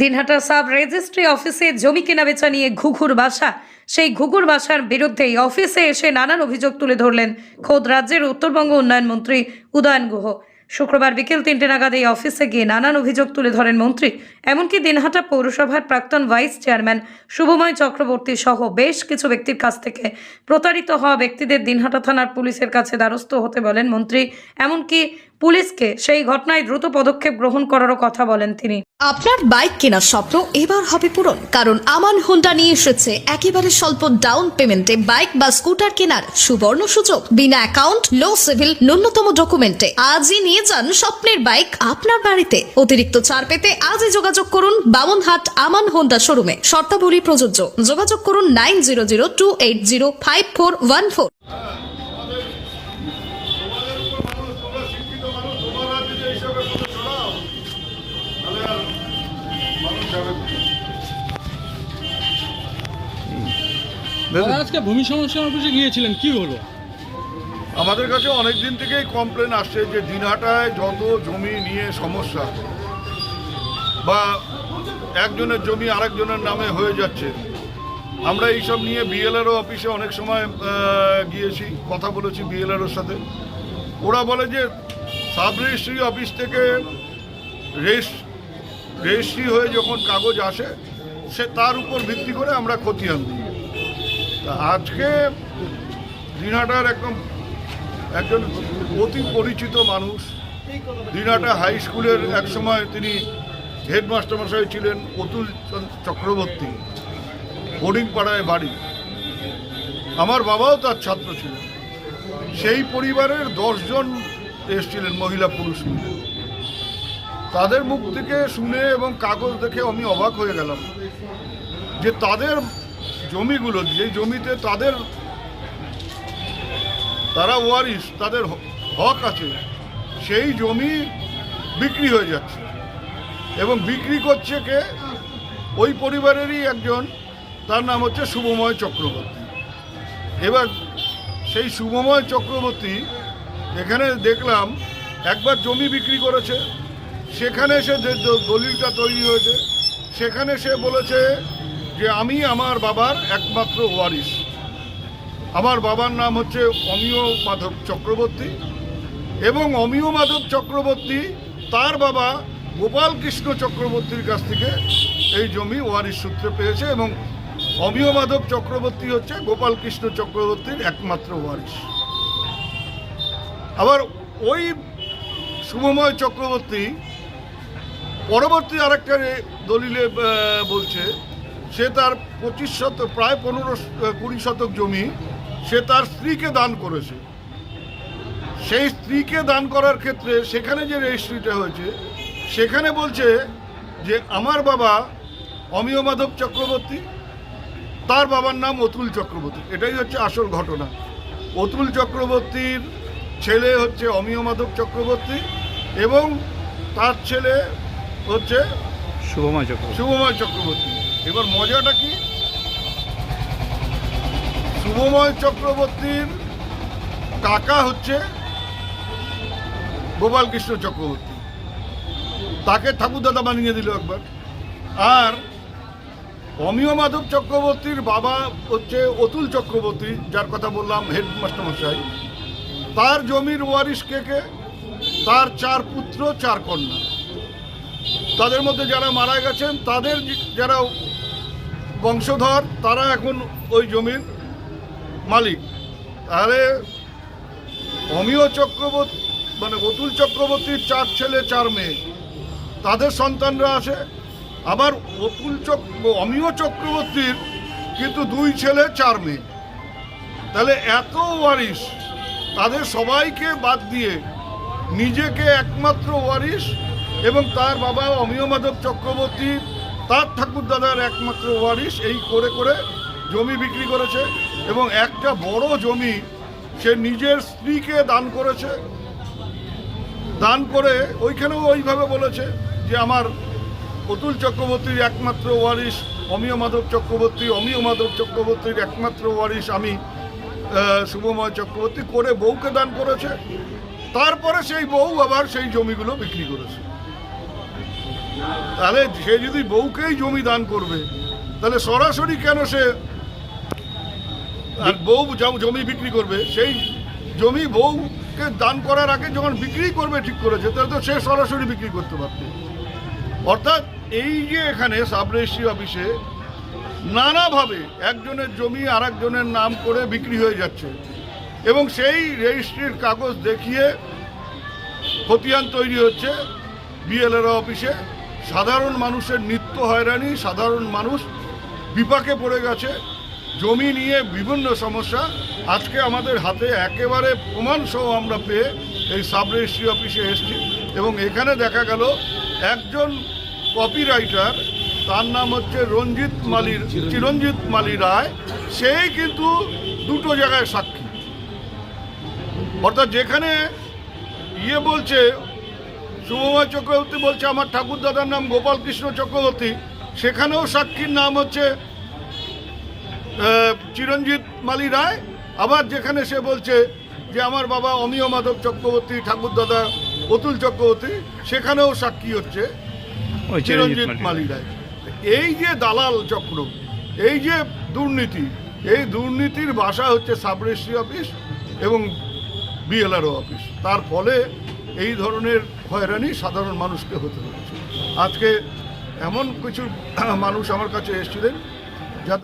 Dinhata sub registry অফিসে জমি কেনাবেচা নিয়ে ঘুঘুর বাসা। সেই ঘুঘুর বাসার বিরুদ্ধেই অফিসে এসে নানান অভিযোগ তুলে ধরলেন খোদ রাজ্যের উত্তরবঙ্গ উন্নয়ন মন্ত্রী উদয়ন গুহ। শুক্রবার বিকেল তিনটে নাগাদ এই অফিসে গিয়ে নানান অভিযোগ তুলে ধরেন মন্ত্রী। এমনকি দিনহাটা পৌরসভার প্রাক্তন ভাইস চেয়ারম্যান শুভময় চক্রবর্তী সহ বেশ কিছু ব্যক্তির কাছ থেকে প্রতারিত হওয়া ব্যক্তিদের দিনহাটা থানার পুলিশের কাছে দ্বারস্থ হতে বলেন মন্ত্রী। এমনকি পুলিশকে সেই ঘটনায় দ্রুত পদক্ষেপ গ্রহণ করারও কথা বলেন তিনি। আপনার বাইক কেনার স্বপ্ন এবার হবে পূরণ, কারণ আমান হোন্ডা নিয়ে এসেছে একেবারে স্বল্প ডাউন পেমেন্টে বাইক বা স্কুটার কেনার সুবর্ণ সুযোগ। বিনা অ্যাকাউন্ট, লো সিভিল, ন্যূনতম ডকুমেন্টে। আজই নিয়ে যান স্বপ্নের বাইক আপনার বাড়িতে। অতিরিক্ত ছাড় পেতে আজই যোগাযোগ করুন বামনহাট আমান হোন্ডা শোরুমে। শর্তাবলী প্রযোজ্য। যোগাযোগ করুন nine zero zero two eight zero five four one four. দাদা আজকে ভূমি সমস্যা অফিসে গিয়েছিলেন কি হলো? আমাদের কাছে অনেক দিন থেকেই কমপ্লেন আসছে যে দিনহাটায় যত জমি নিয়ে সমস্যা বা একজনের জমি আরেকজনের নামে হয়ে যাচ্ছে। আমরা এইসব নিয়ে বিএলআরও অফিসে অনেক সময় গিয়েছি কথা বলেছি বিএলআরওর সাথে। ওরা বলে যে সাব রেজিস্ট্রি অফিস থেকে রেজিস্ট্রি হয়ে যখন কাগজ আসে সে তার উপর ভিত্তি করে আমরা খতিয়ান দিই আজকে দিনহাটার একদম একজন অতি পরিচিত মানুষ। দিনহাটা হাই স্কুলের এক সময় তিনি হেডমাস্টার মশাই ছিলেন অতুল চক্রবর্তী বোর্ডিং পাড়ায় বাড়ি। আমার বাবাও তার ছাত্র ছিলেন। সেই পরিবারের দশজন এসেছিলেন মহিলা পুরুষ তাদের মুখ থেকে শুনে এবং কাগজ দেখে আমি অবাক হয়ে গেলাম যে তাদের জমিগুলো, যে জমিতে তাদের, তারা ওয়ারিশ, তাদের হক আছে, সেই জমি বিক্রি হয়ে যাচ্ছে। এবং বিক্রি করছে কে? ওই পরিবারেরই একজন, তার নাম হচ্ছে শুভময় চক্রবর্তী। এবার সেই শুভময় চক্রবর্তী, এখানে দেখলাম, একবার জমি বিক্রি করেছে, সেখানে সে দলিলটা তৈরি হয়েছে, সেখানে সে বলেছে যে আমি আমার বাবার একমাত্র ওয়ারিস। আমার বাবার নাম হচ্ছে অমিয় মাধব চক্রবর্তী এবং অমিয় মাধব চক্রবর্তী তার বাবা গোপাল কৃষ্ণ চক্রবর্তীর কাছ থেকে এই জমি ওয়ারিস সূত্রে পেয়েছে এবং অমিয় মাধব চক্রবর্তী হচ্ছে গোপাল কৃষ্ণ চক্রবর্তীর একমাত্র ওয়ারিশ আবার ওই শুভময় চক্রবর্তী পরবর্তী আরেকটা দলিলে বলছে সে তার পঁচিশ শত প্রায় পনেরো কুড়ি শতক জমি সে তার স্ত্রীকে দান করেছে। সেই স্ত্রীকে দান করার ক্ষেত্রে সেখানে যে রেজিস্ট্রিটা হয়েছে সেখানে বলছে যে আমার বাবা অমিয় মাধব চক্রবর্তী তার বাবার নাম অতুল চক্রবর্তী। এটাই হচ্ছে আসল ঘটনা। অতুল চক্রবর্তীর ছেলে হচ্ছে অমিয় মাধব চক্রবর্তী এবং তার ছেলে হচ্ছে শুভময় চক্রবর্তী। শুভময় চক্রবর্তী। এবার মজাটা কি? শুভময় চক্রবর্তীর কাকা হচ্ছে গোপাল কৃষ্ণ চক্রবর্তী। তাকে ঠাকুরদাদা বানিয়ে দিল একবার। আর অমিয় মাধব চক্রবর্তীর বাবা হচ্ছে অতুল চক্রবর্তী, যার কথা বললাম হেডমাস্টার মশাই। তার জমির ওয়ারিশ কে কে? তার চার পুত্র, চার কন্যা। তাদের মধ্যে যারা মারা গেছেন, তাদের যারা বংশধর, তারা এখন ওই জমির মালিক। তাহলে অমিয় চক্রবর্তী মানে অতুল চক্রবর্তীর চার ছেলে, চার মেয়ে, তাদের সন্তানরা আছে। আবার অতুল চক্র অমিয় চক্রবর্তীর কিন্তু দুই ছেলে, চার মেয়ে। তাহলে এত ওয়ারিশ, তাদের সবাইকে বাদ দিয়ে নিজেকে একমাত্র ওয়ারিশ এবং তার বাবা অমিয় মাধব চক্রবর্তী তার ঠাকুরদাদার একমাত্র ওয়ারিশ এই করে করে জমি বিক্রি করেছে এবং একটা বড় জমি সে নিজের স্ত্রীকে দান করেছে। দান করে ওইখানেও ওইভাবে বলেছে যে আমার অতুল চক্রবর্তীর একমাত্র ওয়ারিশ, অমীয় মাধব চক্রবর্তী, অমীয় মাধব চক্রবর্তীর একমাত্র ওয়ারিশ আমি শুভময় চক্রবর্তী করে বউকে দান করেছে। তারপরে সেই বউ আবার সেই জমিগুলো বিক্রি করেছে। তাহলে সে যদি বউকেই জমি দান করবে, তাহলে সরাসরি কেন সে আর বউ জমি বিক্রি করবে? সেই জমি বউকে দান করার আগে যখন বিক্রি করবে ঠিক করেছে, তাহলে তো সে সরাসরি বিক্রি করতে পারত অর্থাৎ এই যে এখানে সাব রেজিস্ট্রি অফিসে নানাভাবে একজনের জমি আর একজনের নাম করে বিক্রি হয়ে যাচ্ছে, এবং সেই রেজিস্ট্রির কাগজ দেখিয়ে খতিয়ান তৈরি হচ্ছে বিএলআর অফিসে। সাধারণ মানুষের নিত্য হয়রানি, সাধারণ মানুষ বিপাকে পড়ে গেছে, জমি নিয়ে বিভিন্ন সমস্যা। আজকে আমাদের হাতে একেবারে প্রমাণ সহ আমরা পেয়ে এই সাব রেজিস্ট্রি অফিসে এসেছি এবং এখানে দেখা গেল একজন কপিরাইটার তার নাম হচ্ছে রঞ্জিত মালির চিরঞ্জিত মালি রায়। সেই কিন্তু দুটো জায়গায় সাক্ষী। অর্থাৎ যেখানে ইয়ে বলছে শুভময় চক্রবর্তী বলছে আমার ঠাকুর দাদার নাম গোপাল কৃষ্ণ চক্রবর্তী। সেখানেও সাক্ষীর নাম হচ্ছে চিরঞ্জিত মালি রায়। আবার যেখানে সে বলছে যে আমার বাবা অমিয় মাধব চক্রবর্তী ঠাকুর দাদা অতুল চক্রবর্তী। সেখানেও সাক্ষী হচ্ছে চিরঞ্জিত মালি রায়। এই যে দালাল চক্র এই যে দুর্নীতি এই দুর্নীতির ভাষা হচ্ছে সাব রেজিস্ট্রি অফিস এবং বিএলআরও অফিস। তার ফলে এই ধরনের হয়রানি সাধারণ মানুষকে হতে হচ্ছে। আজকে এমন কিছু মানুষ আমার কাছে এসেছিলেন